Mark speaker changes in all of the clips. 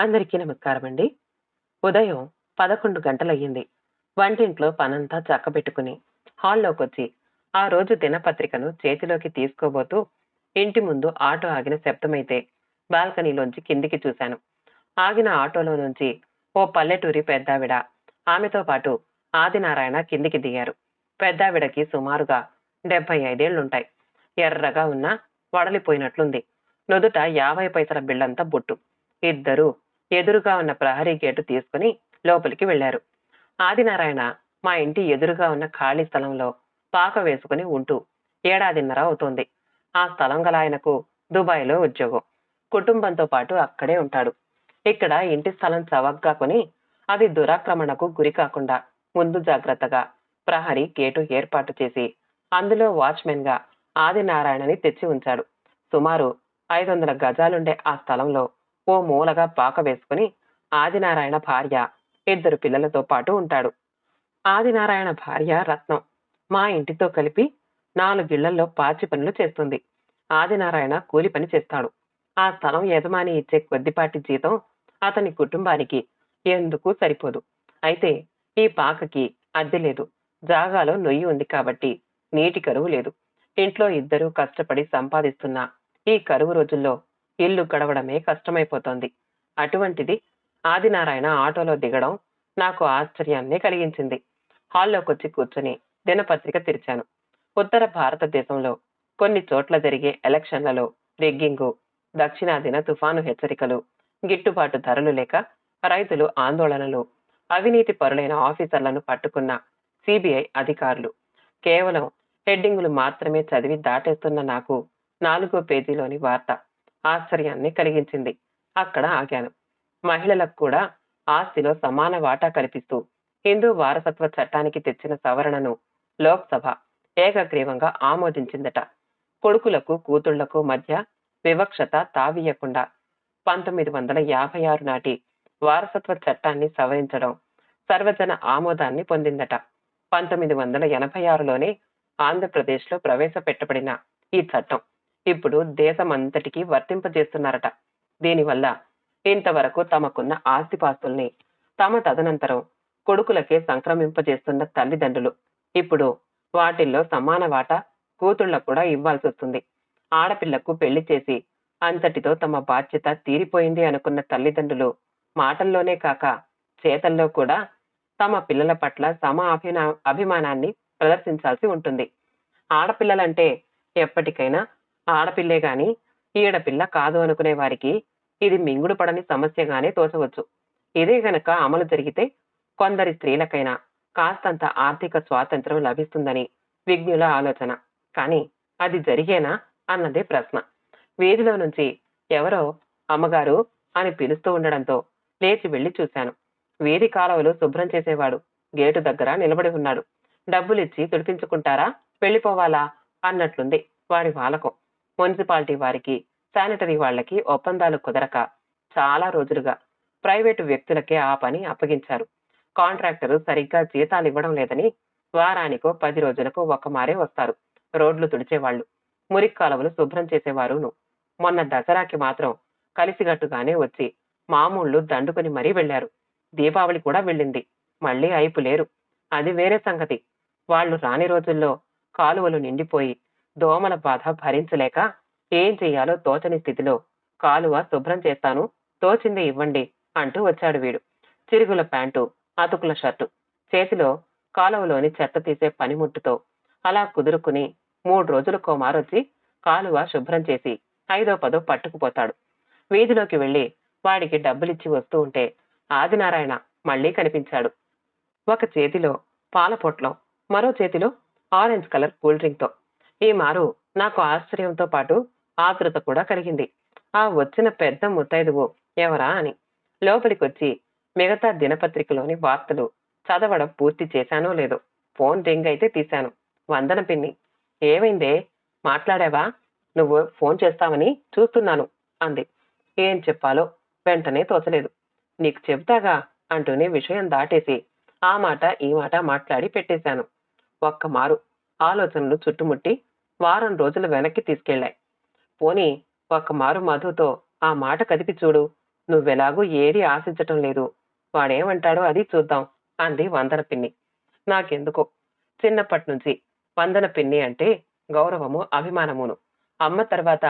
Speaker 1: అందరికీ నమస్కారం అండి ఉదయం పదకొండు గంటలయ్యింది. వంటింట్లో పనంతా చక్కబెట్టుకుని హాల్లోకొచ్చి ఆ రోజు దినపత్రికను చేతిలోకి తీసుకోబోతూ ఇంటి ముందు ఆటో ఆగిన శబ్దమైతే బాల్కనీలోంచి కిందికి చూశాను. ఆగిన ఆటోలో నుంచి ఓ పల్లెటూరి పెద్దావిడ ఆమెతో పాటు ఆదినారాయణ కిందికి దిగారు. పెద్దావిడకి సుమారుగా డెబ్బై ఐదేళ్ళుంటాయి. ఎర్రగా ఉన్న వడలిపోయినట్లుంది. నుదుట యాభై పైసల బిళ్ళంతా బొట్టు. ఇద్దరు ఎదురుగా ఉన్న ప్రహరీ గేటు తీసుకుని లోపలికి వెళ్ళారు ఆదినారాయణ మా ఇంటి ఎదురుగా ఉన్న ఖాళీ స్థలంలో పాక వేసుకుని ఉంటూ ఏడాదిన్నర అవుతోంది. ఆ స్థలం గల ఆయనకు దుబాయ్లో ఉద్యోగం. కుటుంబంతో పాటు అక్కడే ఉంటాడు. ఇక్కడ ఇంటి స్థలం చవగ్గా కొని అది దురాక్రమణకు గురి కాకుండా ముందు జాగ్రత్తగా ప్రహరీ గేటు ఏర్పాటు చేసి అందులో వాచ్మెన్గా ఆదినారాయణని తెచ్చి ఉంచాడు. సుమారు ఐదు వందల గజాలుండే ఆ స్థలంలో ఓ మూలగా పాక వేసుకుని ఆదినారాయణ భార్య ఇద్దరు పిల్లలతో పాటు ఉంటాడు. ఆదినారాయణ భార్య రత్నం మా ఇంటితో కలిపి నాలుగిళ్ళలో పాచి పనులు చేస్తుంది. ఆదినారాయణ కూలి పని చేస్తాడు. ఆ స్థలం యజమాని ఇచ్చే కొద్దిపాటి జీతం అతని కుటుంబానికి ఎందుకు సరిపోదు. అయితే ఈ పాకకి అద్దె లేదు. జాగాలో నొయ్యి ఉంది కాబట్టి నీటి కరువు లేదు. ఇంట్లో ఇద్దరూ కష్టపడి సంపాదిస్తున్న ఈ కరువు రోజుల్లో ఇల్లు గడవడమే కష్టమైపోతోంది. అటువంటిది ఆదినారాయణ ఆటోలో దిగడం నాకు ఆశ్చర్యాన్ని కలిగించింది. హాల్లోకొచ్చి కూర్చొని దినపత్రిక తెరిచాను. ఉత్తర భారతదేశంలో కొన్ని చోట్ల జరిగే ఎలక్షన్లలో రిగ్గింగు దక్షిణాదిన తుఫాను హెచ్చరికలు గిట్టుబాటు ధరలు లేక రైతులు ఆందోళనలు అవినీతి పరులైన ఆఫీసర్లను పట్టుకున్న సిబిఐ అధికారులు. కేవలం హెడ్డింగులు మాత్రమే చదివి దాటేస్తున్న నాకు నాలుగో పేజీలోని వార్త ఆశ్చర్యాన్ని కలిగించింది. అక్కడ ఆగాను. మహిళలకు కూడా ఆస్తిలో సమాన వాటా కల్పిస్తూ హిందూ వారసత్వ చట్టానికి తెచ్చిన సవరణను లోక్సభ ఏకగ్రీవంగా ఆమోదించిందట. కొడుకులకు కూతుళ్ళకు మధ్య వివక్షత తావీయకుండా పంతొమ్మిది వందల యాభై ఆరు నాటి వారసత్వ చట్టాన్ని సవరించడం సర్వజన ఆమోదాన్ని పొందిందట. పంతొమ్మిది వందల ఎనభై ఆరులోనే ఆంధ్రప్రదేశ్లో ప్రవేశపెట్టబడిన ఈ చట్టం. ఇప్పుడు దేశమంతటికీ వర్తింపజేస్తున్నారట. దీనివల్ల ఇంతవరకు తమకున్న ఆస్తిపాస్తుల్ని తమ తదనంతరం కొడుకులకే సంక్రమింపజేస్తున్న తల్లిదండ్రులు. ఇప్పుడు వాటిల్లో సమాన వాటా కూతుళ్ళకు కూడా ఇవ్వాల్సి వస్తుంది ఆడపిల్లకు పెళ్ళి చేసి అంతటితో తమ బాధ్యత తీరిపోయింది అనుకున్న తల్లిదండ్రులు మాటల్లోనే కాక చేతల్లో కూడా తమ పిల్లల పట్ల సమ అభినా అభిమానాన్ని ప్రదర్శించాల్సి ఉంటుంది. ఆడపిల్లలంటే ఎప్పటికైనా ఆడపిల్లే గాని ఈడపిల్ల కాదు అనుకునే వారికి ఇది మింగుడు పడని సమస్యగానే తోచవచ్చు. ఇదే గనక అమలు జరిగితే కొందరి స్త్రీలకైనా కాస్తంత ఆర్థిక స్వాతంత్రం లభిస్తుందని విజ్ఞుల ఆలోచన. కానీ అది జరిగేనా అన్నదే ప్రశ్న. వీధిలో నుంచి ఎవరో అమ్మగారు అని పిలుస్తూ ఉండడంతో లేచి వెళ్ళి చూశాను. వీధి కాలువలు శుభ్రం చేసేవాడు గేటు దగ్గర నిలబడి ఉన్నాడు. డబ్బులిచ్చి తుడిపించుకుంటారా? వెళ్ళిపోవాలా? అన్నట్లుంది వాడి వాలకం. మున్సిపాలిటీ వారికి శానిటరీ వాళ్ళకి ఒప్పందాలు కుదరక చాలా రోజులుగా ప్రైవేటు వ్యక్తులకే ఆ పని అప్పగించారు. కాంట్రాక్టర్ సరిగ్గా జీతాలు ఇవ్వడం లేదని వారానికో పది రోజులకు ఒక మారే వస్తారు. రోడ్లు తుడిచేవాళ్ళు మురికి కాలువలు శుభ్రం చేసేవారును. మొన్న దసరాకి మాత్రం కలిసిగట్టుగానే వచ్చి మామూళ్ళు దండుకుని మరీ వెళ్ళారు దీపావళి కూడా వెళ్ళింది. మళ్ళీ అయిపు లేరు. అది వేరే సంగతి. వాళ్ళు రాని రోజుల్లో కాలువలు నిండిపోయి దోమల బాధ భరించలేక ఏం చెయ్యాలో తోచని స్థితిలో కాలువ శుభ్రం చేస్తాను తోచింది ఇవ్వండి అంటూ వచ్చాడు వీడు. చిరుగుల ప్యాంటు అతుకుల షర్టు. చేతిలో కాలువలోని చెత్త తీసే పనిముట్టుతో అలా కుదురుకుని మూడు రోజులు కోమారొచ్చి కాలువ శుభ్రం చేసి ఐదో పదో పట్టుకుపోతాడు. వీధిలోకి వెళ్ళి వాడికి డబ్బులిచ్చి వస్తూ ఉంటే ఆదినారాయణ మళ్ళీ కనిపించాడు. ఒక చేతిలో పాల పొట్లం మరో చేతిలో ఆరెంజ్ కలర్ కూల్ డ్రింక్తో ఈ మారు నాకు ఆశ్చర్యంతో పాటు ఆతృత కూడా కలిగింది. ఆ వచ్చిన పెద్ద ముత్తైదువు ఎవరా అని. లోపలికొచ్చి మిగతా దినపత్రికలోని వార్తలు చదవడం పూర్తి చేశానో లేదో ఫోన్ రింగ్ అయితే తీశాను. వందన పిన్ని ఏమైందే? మాట్లాడావా? నువ్వు ఫోన్ చేస్తావని చూస్తున్నాను అంది. ఏం చెప్పాలో వెంటనే తోచలేదు. నీకు చెబుతాగా అంటూనే విషయం దాటేసి ఆ మాట ఈ మాట మాట్లాడి పెట్టేశాను. ఒక్క మారు ఆలోచనలు చుట్టుముట్టి వారం రోజులు వెనక్కి తీసుకెళ్ళాయి పోనీ ఒక్క మారు మధుతో ఆ మాట కదిపి చూడు. నువ్వెలాగూ ఏది ఆశించటం లేదు. వాడేమంటాడో అది చూద్దాం అంది వందన పిన్ని. నాకెందుకో. చిన్నప్పటి నుంచి వందన పిన్ని అంటే గౌరవము అభిమానమును. అమ్మ తర్వాత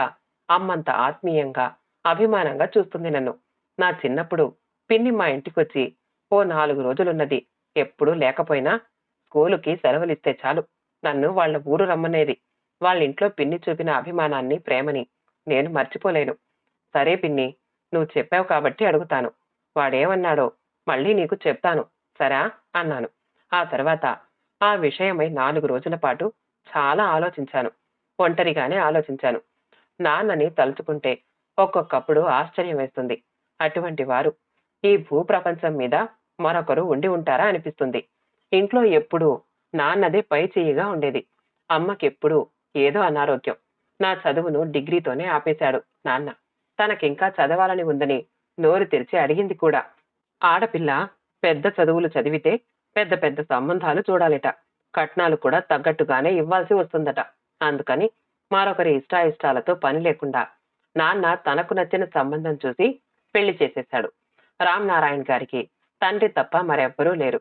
Speaker 1: అమ్మంత ఆత్మీయంగా అభిమానంగా చూస్తుంది నన్ను. నా చిన్నప్పుడు పిన్ని మా ఇంటికొచ్చి ఓ నాలుగు రోజులున్నది. ఎప్పుడూ లేకపోయినా స్కూలుకి సెలవులిస్తే చాలు. నన్ను వాళ్ళ ఊరు రమ్మనేది. వాళ్ళ ఇంట్లో పిన్ని చూపిన అభిమానాన్ని ప్రేమని నేను మర్చిపోలేను. సరే పిన్ని నువ్వు చెప్పావు కాబట్టి అడుగుతాను. వాడేమన్నాడో మళ్ళీ నీకు చెప్తాను. సరా? అన్నాను. ఆ తర్వాత ఆ విషయమై నాలుగు రోజుల పాటు చాలా ఆలోచించాను. ఒంటరిగానే ఆలోచించాను. నాన్నని తలుచుకుంటే ఒక్కొక్కప్పుడు ఆశ్చర్యం వేస్తుంది. అటువంటి వారు ఈ భూప్రపంచం మీద మరొకరు ఉండి ఉంటారా అనిపిస్తుంది. ఇంట్లో ఎప్పుడూ నాన్నదే పై చెయ్యిగా ఉండేది. అమ్మకెప్పుడు ఏదో అనారోగ్యం. నా చదువును డిగ్రీతోనే ఆపేశాడు నాన్న. తనకింకా చదవాలని ఉందని నోరు తెరిచి అడిగింది కూడా. ఆడపిల్ల పెద్ద చదువులు చదివితే పెద్ద పెద్ద సంబంధాలు చూడాలిట. కట్నాలు కూడా తగ్గట్టుగానే ఇవ్వాల్సి వస్తుందట. అందుకని మరొకరి ఇష్టాయిష్టాలతో పని లేకుండా నాన్న తనకు నచ్చిన సంబంధం చూసి పెళ్ళి చేసేశాడు. రామ్నారాయణ గారికి తండ్రి తప్ప మరెవ్వరూ లేరు.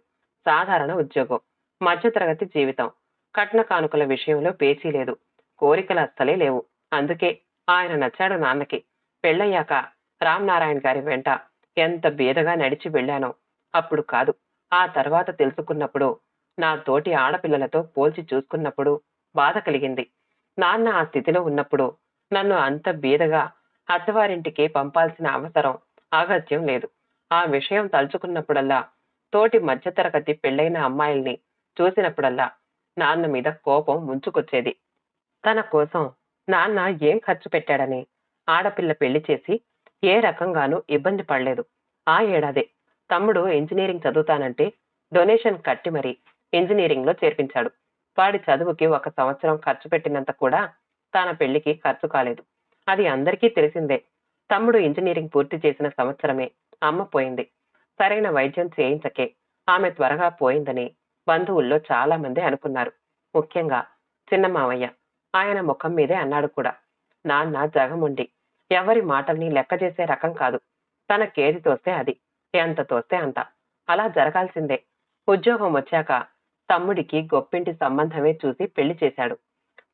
Speaker 1: సాధారణ ఉద్యోగం మధ్యతరగతి జీవితం కట్న కానుకల విషయంలో పేచీ లేదు. కోరికలు అస్సలే లేవు. అందుకే ఆయన నచ్చాడు నాన్నకి. పెళ్ళయ్యాక రామ్నారాయణ గారి వెంట ఎంత బీదగా నడిచి వెళ్ళానో అప్పుడు కాదు. ఆ తర్వాత తెలుసుకున్నప్పుడు నా తోటి ఆడపిల్లలతో పోల్చి చూసుకున్నప్పుడు బాధ కలిగింది. నాన్న ఆ స్థితిలో ఉన్నప్పుడు నన్ను అంత బీదగా అత్తవారింటికి పంపాల్సిన అవసరం అగత్యం లేదు. ఆ విషయం తలుచుకున్నప్పుడల్లా తోటి మధ్యతరగతి పెళ్ళైన అమ్మాయిల్ని చూసినప్పుడల్లా నాన్న మీద కోపం ముంచుకొచ్చేది. తన కోసం నాన్న ఏం ఖర్చు పెట్టాడని ఆడపిల్ల పెళ్ళి చేసి ఏ రకంగానూ ఇబ్బంది పడలేదు. ఆ ఏడాదే తమ్ముడు ఇంజనీరింగ్ చదువుతానంటే డొనేషన్ కట్టి మరీ ఇంజనీరింగ్లో చేర్పించాడు. వాడి చదువుకి ఒక సంవత్సరం ఖర్చు పెట్టినంత కూడా తన పెళ్ళికి ఖర్చు కాలేదు. అది అందరికీ తెలిసిందే. తమ్ముడు ఇంజనీరింగ్ పూర్తి చేసిన సంవత్సరమే అమ్మ పోయింది. సరైన వైద్యం చేయించకే ఆమె త్వరగా పోయిందని బంధువుల్లో చాలా మంది అనుకున్నారు. ముఖ్యంగా చిన్న మావయ్య. ఆయన ముఖం మీదే అన్నాడు కూడా. నాన్న జగముండి ఎవరి మాటల్ని లెక్క చేసే రకం కాదు. తనకేది తోస్తే అది ఎంత తోస్తే అంత. అలా జరగాల్సిందే. ఉద్యోగం వచ్చాక తమ్ముడికి గొప్పింటి సంబంధమే చూసి పెళ్ళి చేశాడు.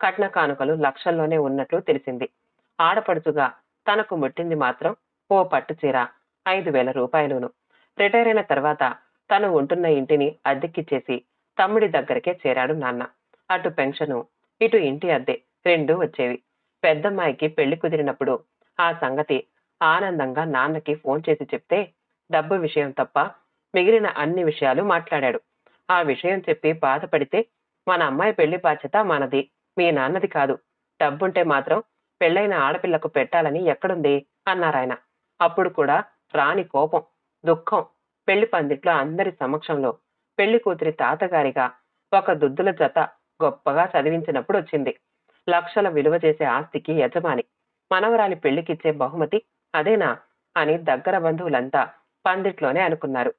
Speaker 1: కట్న కానుకలు లక్షల్లోనే ఉన్నట్లు తెలిసింది. ఆడపడుచుగా తనకు ముట్టింది మాత్రం ఓ పట్టు చీర ఐదు వేల రూపాయలును. రిటైర్ అయిన తర్వాత తను ఉంటున్న ఇంటిని అద్దెకిచ్చేసి తమ్ముడి దగ్గరికే చేరాడు నాన్న. అటు పెన్షను ఇటు ఇంటి అద్దె రెండూ వచ్చేవి. పెద్దమ్మాయికి పెళ్ళి కుదిరినప్పుడు ఆ సంగతి ఆనందంగా నాన్నకి ఫోన్ చేసి చెప్తే డబ్బు విషయం తప్ప మిగిలిన అన్ని విషయాలు మాట్లాడాడు. ఆ విషయం చెప్పి బాధపడితే మన అమ్మాయి పెళ్ళి బాధ్యత మనది మీ నాన్నది కాదు. డబ్బుంటే మాత్రం పెళ్ళైన ఆడపిల్లకు పెట్టాలని ఎక్కడుంది? అన్నారాయన. అప్పుడు కూడా రాని కోపం దుఃఖం పెళ్ళి పందిట్లో అందరి సమక్షంలో పెళ్ళి కూతురి తాతగారిగా ఒక దుద్దుల జత గొప్పగా చదివించినప్పుడు వచ్చింది. లక్షల విలువ చేసే ఆస్తికి యజమాని. మనవరాలి పెళ్ళికిచ్చే బహుమతి అదేనా అని దగ్గర బంధువులంతా పందిట్లోనే అనుకున్నారు.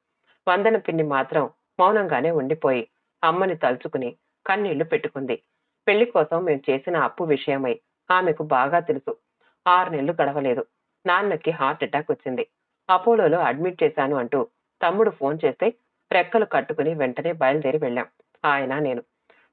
Speaker 1: వందన పిన్ని మాత్రం మౌనంగానే ఉండిపోయి అమ్మని తలుచుకుని కన్నీళ్ళు పెట్టుకుంది. పెళ్ళి కోసం మేము చేసిన అప్పు విషయమై ఆమెకు బాగా తెలుసు. ఆరు నెలలు గడవలేదు. నాన్నకి హార్ట్ అటాక్ వచ్చింది. అపోలోలో అడ్మిట్ చేశాను అంటూ తమ్ముడు ఫోన్ చేస్తే రెక్కలు కట్టుకుని వెంటనే బయలుదేరి వెళ్ళాం. ఆయన నేను.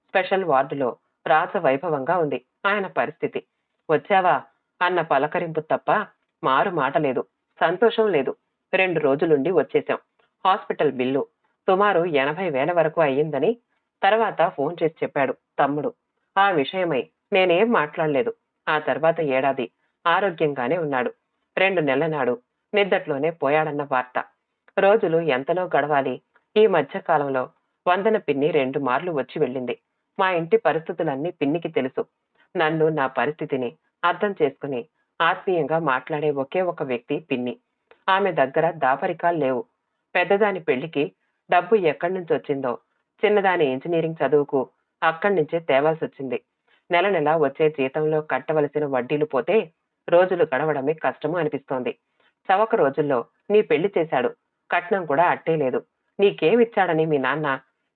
Speaker 1: స్పెషల్ వార్డులో రాజ వైభవంగా ఉంది. ఆయన పరిస్థితి. వచ్చావా? అన్న పలకరింపు తప్ప మారు మాట లేదు. సంతోషం లేదు. రెండు రోజులుండి వచ్చేశాం. హాస్పిటల్ బిల్లు సుమారు ఎనభై వేల వరకు అయ్యిందని తర్వాత ఫోన్ చేసి చెప్పాడు తమ్ముడు. ఆ విషయమై నేనేం మాట్లాడలేదు. ఆ తర్వాత ఏడాది ఆరోగ్యంగానే ఉన్నాడు. రెండు నెలల నాడు నిద్దట్లోనే పోయాడన్న వార్త. రోజులు ఎంతలో గడవాలి? ఈ మధ్య కాలంలో వందన పిన్ని రెండు మార్లు వచ్చి వెళ్ళింది. మా ఇంటి పరిస్థితులన్నీ పిన్నికి తెలుసు. నన్ను నా పరిస్థితిని అర్థం చేసుకుని ఆత్మీయంగా మాట్లాడే ఒకే ఒక వ్యక్తి పిన్ని. ఆమె దగ్గర దాపరికాలు లేవు. పెద్దదాని పెళ్ళికి డబ్బు ఎక్కడి నుంచి వచ్చిందో చిన్నదాని ఇంజనీరింగ్ చదువుకు అక్కడి నుంచే తేవాల్సి వచ్చింది. నెల నెల వచ్చే జీతంలో కట్టవలసిన వడ్డీలు పోతే రోజులు గడవడమే కష్టము అనిపిస్తోంది. చవక రోజుల్లో నీ పెళ్ళి చేశాడు. కట్నం కూడా అట్టే లేదు. నీకేమిచ్చాడని మీ నాన్న?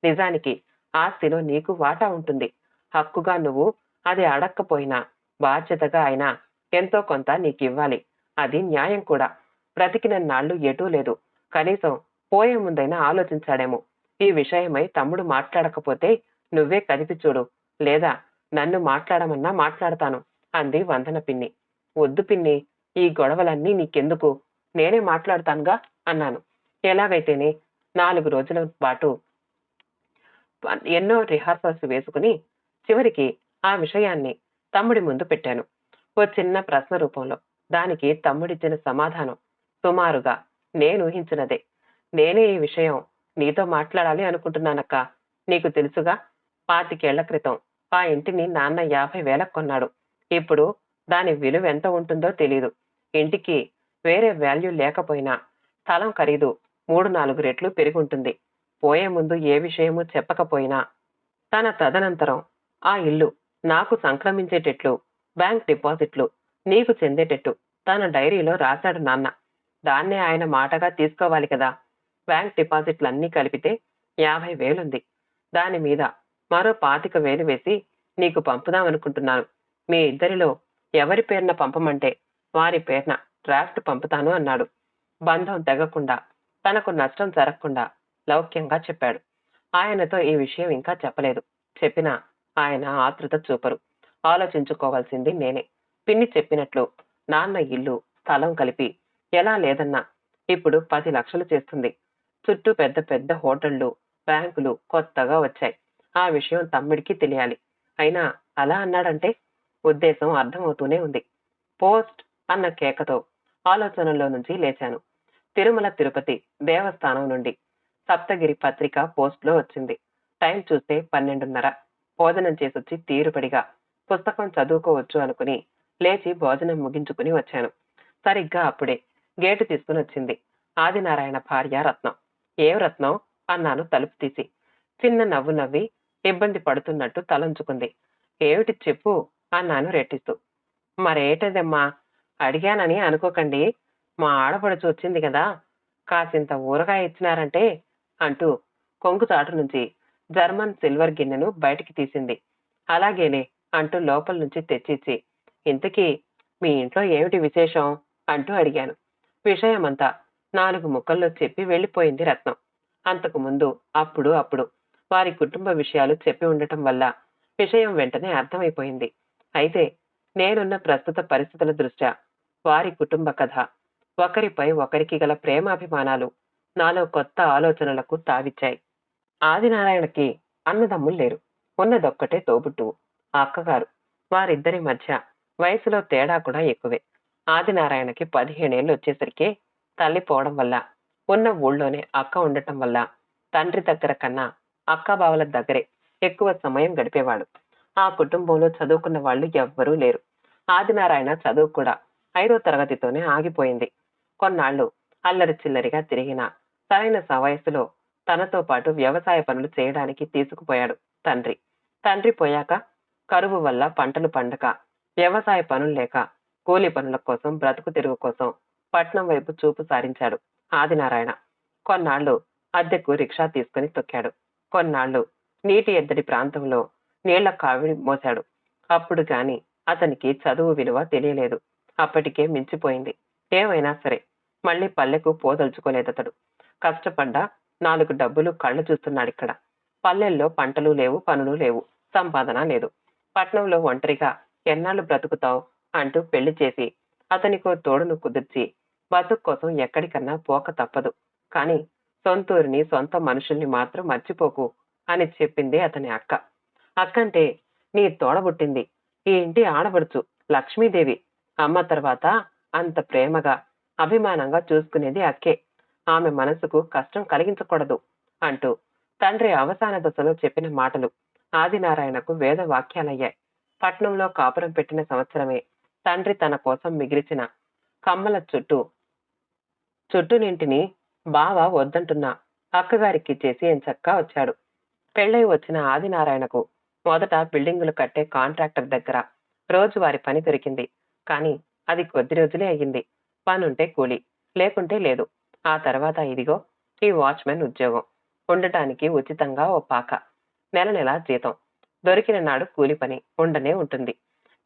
Speaker 1: నిజానికి ఆస్తిలో నీకు వాటా ఉంటుంది. హక్కుగా నువ్వు అది అడక్కపోయినా బాధ్యతగా అయినా ఎంతో కొంత నీకివ్వాలి. అది న్యాయం కూడా. బ్రతికినన్నాళ్ళు ఎటూ లేదు. కనీసం పోయే ముందైనా ఆలోచించాడేమో. ఈ విషయమై తమ్ముడు మాట్లాడకపోతే నువ్వే కదిపి చూడు. లేదా నన్ను మాట్లాడమన్నా మాట్లాడతాను అంది వందన పిన్ని. వద్దు పిన్ని ఈ గొడవలన్నీ నీకెందుకు? నేనే మాట్లాడతానుగా అన్నాను. ఎలాగైతేనే నాలుగు రోజుల పాటు ఎన్నో రిహార్సల్స్ వేసుకుని చివరికి ఆ విషయాన్ని తమ్ముడి ముందు పెట్టాను. ఓ చిన్న ప్రశ్న రూపంలో. దానికి తమ్ముడిచ్చిన సమాధానం సుమారుగా నేను ఊహించినదే. నేనే ఈ విషయం నీతో మాట్లాడాలి అనుకుంటున్నానక్క. నీకు తెలుసుగా? పాతికేళ్ళ క్రితం ఆ ఇంటిని నాన్న యాభై వేలకు కొన్నాడు. ఇప్పుడు దాని విలువ ఎంత ఉంటుందో తెలీదు. ఇంటికి వేరే వాల్యూ లేకపోయినా స్థలం ఖరీదు మూడు నాలుగు రెట్లు పెరుగుంటుంది. పోయే ముందు ఏ విషయము చెప్పకపోయినా తన తదనంతరం ఆ ఇల్లు నాకు సంక్రమించేటట్లు బ్యాంక్ డిపాజిట్లు నీకు చెందేటట్టు తన డైరీలో రాశాడు నాన్న. దాన్నే ఆయన మాటగా తీసుకోవాలి కదా. బ్యాంక్ డిపాజిట్లన్నీ కలిపితే యాభై వేలుంది. దాని మీద మరో పాతిక వేలు వేసి నీకు పంపుదామనుకుంటున్నాను. మీ ఇద్దరిలో ఎవరి పేరున పంపమంటే వారి పేరున డ్రాఫ్ట్ పంపుతాను అన్నాడు. బంధం తెగకుండా తనకు నష్టం జరగకుండా లౌక్యంగా చెప్పాడు. ఆయనతో ఈ విషయం ఇంకా చెప్పలేదు. చెప్పినా ఆయన ఆతృత చూపరు. ఆలోచించుకోవాల్సింది నేనే. పిన్ని చెప్పినట్లు నాన్న ఇల్లు స్థలం కలిపి ఎలా లేదన్నా ఇప్పుడు పది లక్షలు చేస్తుంది. చుట్టూ పెద్ద పెద్ద హోటళ్ళు బ్యాంకులు కొత్తగా వచ్చాయి. ఆ విషయం తమ్ముడికి తెలియాలి. అయినా అలా అన్నాడంటే ఉద్దేశం అర్థమవుతూనే ఉంది. పోస్ట్ అన్న కేకతో ఆలోచనలో నుంచి లేచాను. తిరుమల తిరుపతి దేవస్థానం నుండి సప్తగిరి పత్రిక పోస్ట్లో వచ్చింది. టైం చూస్తే పన్నెండున్నర. భోజనం చేసొచ్చి తీరుపడిగా పుస్తకం చదువుకోవచ్చు అనుకుని లేచి భోజనం ముగించుకుని వచ్చాను. సరిగ్గా అప్పుడే గేటు తీసుకుని వచ్చింది. ఆదినారాయణ భార్య రత్నం. ఏం రత్నం? అన్నాను తలుపు తీసి. చిన్న నవ్వు నవ్వి ఇబ్బంది పడుతున్నట్టు తలంచుకుంది. ఏమిటి చెప్పు? అన్నాను రెట్టిస్తూ. మరేటదమ్మా? అడిగానని అనుకోకండి. మా ఆడపడుచు వచ్చింది కదా కాసింత ఊరగాయ ఇచ్చినారంటే అంటూ కొంకు చాటు నుంచి జర్మన్ సిల్వర్ గిన్నెను బయటికి తీసింది. అలాగేనే అంటూ లోపల నుంచి తెచ్చిచ్చి ఇంతకీ మీ ఇంట్లో ఏమిటి విశేషం? అంటూ అడిగాను. విషయమంతా నాలుగు ముక్కల్లో చెప్పి వెళ్ళిపోయింది రత్నం. అంతకు ముందు అప్పుడు అప్పుడు వారి కుటుంబ విషయాలు చెప్పి ఉండటం వల్ల విషయం వెంటనే అర్థమైపోయింది. అయితే నేనున్న ప్రస్తుత పరిస్థితుల దృష్ట్యా వారి కుటుంబ కథ ఒకరిపై ఒకరికి గల ప్రేమాభిమానాలు నాలో కొత్త ఆలోచనలకు తావిచ్చాయి. ఆదినారాయణకి అన్నదమ్ములు లేరు. ఉన్నదొక్కటే తోబుట్టువు ఆ అక్కగారు. వారిద్దరి మధ్య వయసులో తేడా కూడా ఎక్కువే. ఆదినారాయణకి పదిహేనేళ్ళు వచ్చేసరికి తల్లి పోవడం వల్ల ఉన్న ఊళ్ళోనే అక్క ఉండటం వల్ల తండ్రి దగ్గర కన్నా అక్క బావల దగ్గరే ఎక్కువ సమయం గడిపేవాడు. ఆ కుటుంబంలో చదువుకున్న వాళ్ళు ఎవ్వరూ లేరు. ఆదినారాయణ చదువు కూడా ఐదో తరగతితోనే ఆగిపోయింది. కొన్నాళ్ళు అల్లరి చిల్లరిగా తిరిగిన సరైన సవయసులో తనతో పాటు వ్యవసాయ పనులు చేయడానికి తీసుకుపోయాడు తండ్రి. తండ్రి పోయాక కరువు వల్ల పంటలు పండక వ్యవసాయ పనులు లేక కూలి పనుల కోసం బ్రతుకు తెరువు కోసం పట్నం వైపు చూపు సారించాడు ఆదినారాయణ. కొన్నాళ్ళు అద్దెకు రిక్షా తీసుకుని తొక్కాడు. కొన్నాళ్ళు నీటి ఎద్దడి ప్రాంతంలో నీళ్ళ కావిడి మోశాడు. అప్పుడు గాని అతనికి చదువు విలువ తెలియలేదు. అప్పటికే మించిపోయింది. ఏమైనా సరే మళ్ళీ పల్లెకు పోదలుచుకోలేదతడు. కష్టపడ్డా నాలుగు డబ్బులు కళ్ళు చూస్తున్నాడు ఇక్కడ పల్లెల్లో పంటలు లేవు పనులు లేవు సంపాదన లేదు. పట్నంలో ఒంటరిగా ఎన్నాళ్ళు బ్రతుకుతావు అంటూ పెళ్ళి చేసి అతనికో తోడును కుదిర్చి బతుకు కోసం ఎక్కడికన్నా పోక తప్పదు. కానీ సొంతూరిని సొంత మనుషుల్ని మాత్రం మర్చిపోకు అని చెప్పింది అతని అక్క. అక్కంటే నీ తోడబుట్టింది. ఈ ఇంటి ఆడబడుచు లక్ష్మీదేవి. అమ్మ తర్వాత అంత ప్రేమగా అభిమానంగా చూసుకునేది అక్కే. ఆమె మనసుకు కష్టం కలిగించకూడదు అంటూ తండ్రి అవసాన దశలో చెప్పిన మాటలు ఆదినారాయణకు వేద వాక్యాలయ్యాయి పట్నంలో కాపురం పెట్టిన సంవత్సరమే తండ్రి తన కోసం మిగిల్చిన కమ్మల చుట్టూ చుట్టునింటిని బావ వద్దంటున్నా అక్కగారికి చేసి ఎంచక్కా వచ్చాడు. పెళ్ళై వచ్చిన ఆదినారాయణకు మొదట బిల్డింగులు కట్టే కాంట్రాక్టర్ దగ్గర రోజువారి పని దొరికింది. కానీ అది కొద్ది రోజులే అయ్యింది. పనుంటే కూలి లేకుంటే లేదు. ఆ తర్వాత ఇదిగో ఈ వాచ్మెన్ ఉద్యోగం. ఉండటానికి ఉచితంగా ఓ పాక. నెల నెల జీతం. దొరికిన నాడు కూలి పని ఉండనే ఉంటుంది.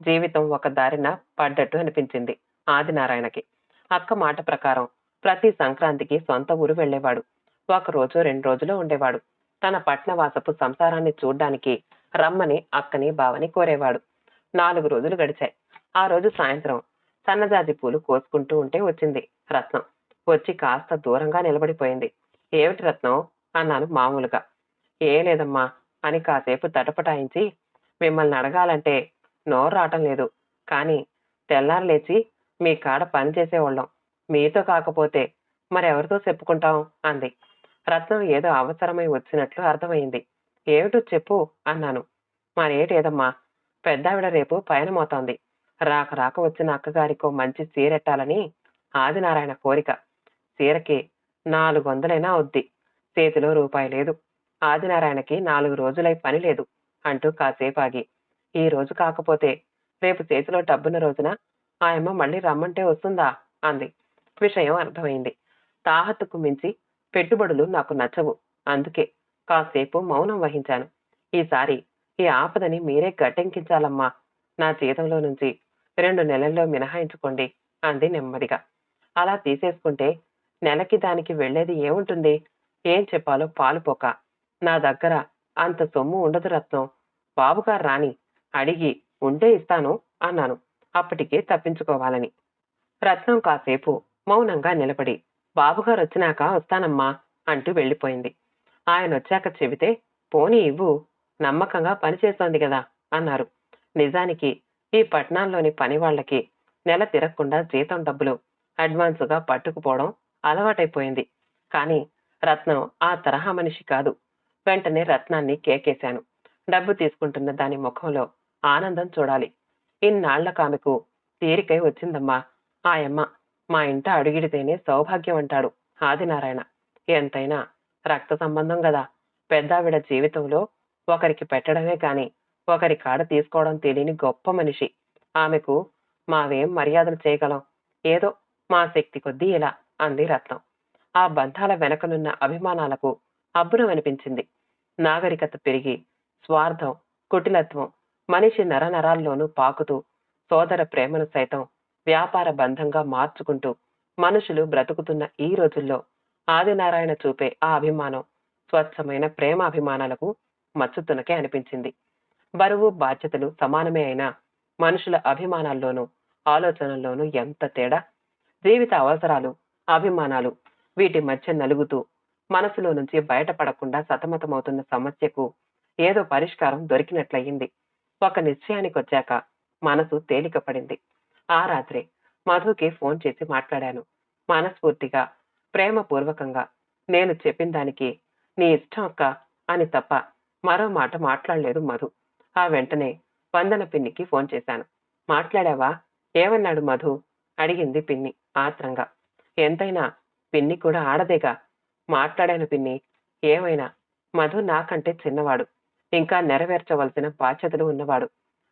Speaker 1: జీవితం ఒక దారిన పడ్డట్టు అనిపించింది ఆదినారాయణకి. అక్క మాట ప్రకారం ప్రతి సంక్రాంతికి సొంత ఊరు వెళ్ళేవాడు. ఒక రోజు రెండు రోజులు ఉండేవాడు. తన పట్నవాసపు సంసారాన్ని చూడ్డానికి రమ్మని అక్కని బావని కోరేవాడు. నాలుగు రోజులు గడిచాయి. ఆ రోజు సాయంత్రం సన్నజాజి పూలు కోసుకుంటూ ఉంటే వచ్చింది రత్నం. వచ్చి కాస్త దూరంగా నిలబడిపోయింది. ఏమిటి రత్నం? అన్నాను మామూలుగా. ఏ లేదమ్మా అని కాసేపు తటపటాయించి మిమ్మల్ని అడగాలంటే నోరు రావటం లేదు. కానీ తెల్లారు లేచి మీ కాడ పని చేసేవాళ్ళం. మీతో కాకపోతే మరెవరితో చెప్పుకుంటాం? అంది. రత్నం ఏదో అవసరమై వచ్చినట్లు అర్థమైంది ఏమిటో చెప్పు అన్నాను. మరేటేదమ్మా? పెద్దావిడ రేపు పయనమవుతోంది రాక రాక వచ్చిన అక్కగారికో మంచి చీరెట్టాలని ఆదినారాయణ కోరిక. చీరకి నాలుగు వందలైనా అవుద్ది చేతిలో రూపాయి లేదు. ఆదినారాయణకి నాలుగు రోజులై పని లేదు అంటూ కాసేపు ఆగి ఈ రోజు కాకపోతే రేపు చేతిలో డబ్బున్న రోజున ఆయమ్మ మళ్ళీ రమ్మంటే వస్తుందా? అంది. విషయం అర్థమైంది. తాహత్తుకు మించి పెట్టుబడులు నాకు నచ్చవు. అందుకే కాసేపు మౌనం వహించాను. ఈసారి ఈ ఆపదని మీరే గట్టెంకించాలమ్మా. నా జీతంలో నుంచి రెండు నెలల్లో మినహాయించుకోండి అంది నెమ్మదిగా. అలా తీసేసుకుంటే నెలకి దానికి వెళ్ళేది ఏముంటుంది? ఏం చెప్పాలో పాలుపోక నా దగ్గర అంత సొమ్ము ఉండదు రత్నం. బాబుగారు రాని అడిగి ఉంటే ఇస్తాను అన్నాను. అప్పటికే తప్పించుకోవాలని. రత్నం కాసేపు మౌనంగా నిలబడి బాబుగారు వచ్చినాక వస్తానమ్మా అంటూ వెళ్ళిపోయింది. ఆయన వచ్చాక చెబితే పోనీ ఇవ్వు. నమ్మకంగా పనిచేస్తోంది కదా అన్నారు. నిజానికి ఈ పట్టణాల్లోని పనివాళ్ళకి నెల తిరగకుండా జీతం డబ్బులు అడ్వాన్సుగా పట్టుకుపోవడం అలవాటైపోయింది. కానీ రత్నం ఆ తరహా మనిషి కాదు. వెంటనే రత్నాన్ని కేకేశాను. డబ్బు తీసుకుంటున్న దాని ముఖంలో ఆనందం చూడాలి. ఇన్నాళ్ళకు ఆమెకు తీరికై వచ్చిందమ్మా. ఆయమ్మ మా ఇంట అడుగిడితేనే సౌభాగ్యం అంటాడు ఆదినారాయణ. ఎంతైనా రక్త సంబంధం గదా. పెద్దావిడ జీవితంలో ఒకరికి పెట్టడమే కాని ఒకరి కాడ తీసుకోవడం తెలియని గొప్ప మనిషి. ఆమెకు మావేం మర్యాదలు చేయగలం? ఏదో మా శక్తి కొద్దీ ఇలా అంది రత్నం. ఆ బంధాల వెనకనున్న అభిమానాలకు అబ్బురం అనిపించింది. నాగరికత పెరిగి స్వార్థం కుటిలత్వం మనిషి నరనరాల్లోనూ పాకుతూ సోదర ప్రేమను సైతం వ్యాపార బంధంగా మార్చుకుంటూ మనుషులు బ్రతుకుతున్న ఈ రోజుల్లో ఆదినారాయణ చూపే ఆ అభిమానం స్వచ్ఛమైన ప్రేమ అభిమానాలకు మచ్చుతునకే అనిపించింది. బరువు బాధ్యతలు సమానమే అయినా మనుషుల అభిమానాల్లోనూ ఆలోచనల్లోనూ ఎంత తేడా? జీవిత అవసరాలు అభిమానాలు వీటి మధ్య నలుగుతూ మనసులో నుంచి బయటపడకుండా సతమతమవుతున్న సమస్యకు ఏదో పరిష్కారం దొరికినట్లయింది. ఒక నిశ్చయానికి వచ్చాక మనసు తేలిక పడింది ఆ రాత్రే మధుకి ఫోన్ చేసి మాట్లాడాను. మనస్ఫూర్తిగా ప్రేమపూర్వకంగా నేను చెప్పిన దానికి నీ ఇష్టం అక్క అని తప్ప మరో మాట మాట్లాడలేదు మధు. ఆ వెంటనే వందన పిన్నికి ఫోన్ చేశాను. మాట్లాడావా? ఏమన్నాడు మధు? అడిగింది పిన్ని ఆత్రంగా. ఎంతైనా పిన్ని కూడా ఆడదేగా. మాట్లాడాను పిన్ని. ఏమైనా? మధు నాకంటే చిన్నవాడు. ఇంకా నెరవేర్చవలసిన బాధ్యతలు ఉన్నవాడు.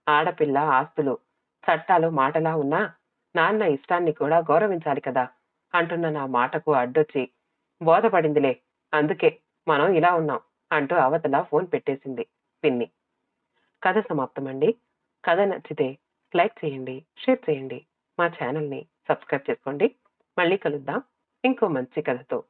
Speaker 1: ఆడపిల్ల ఆస్తులు చట్టాలు మాటలా ఉన్నా నాన్న ఇష్టాన్ని కూడా గౌరవించాలి కదా అంటున్న నా మాటకు అడ్డొచ్చి. బోధపడిందిలే. అందుకే మనం ఇలా ఉన్నాం అంటూ అవతల ఫోన్ పెట్టేసింది పిన్ని. కథ సమాప్తమండి. కథ నచ్చితే లైక్ చేయండి షేర్ చేయండి. మా ఛానల్ని సబ్స్క్రైబ్ చేసుకోండి. మళ్ళీ కలుద్దాం. ఇంకో మంచి కథతో.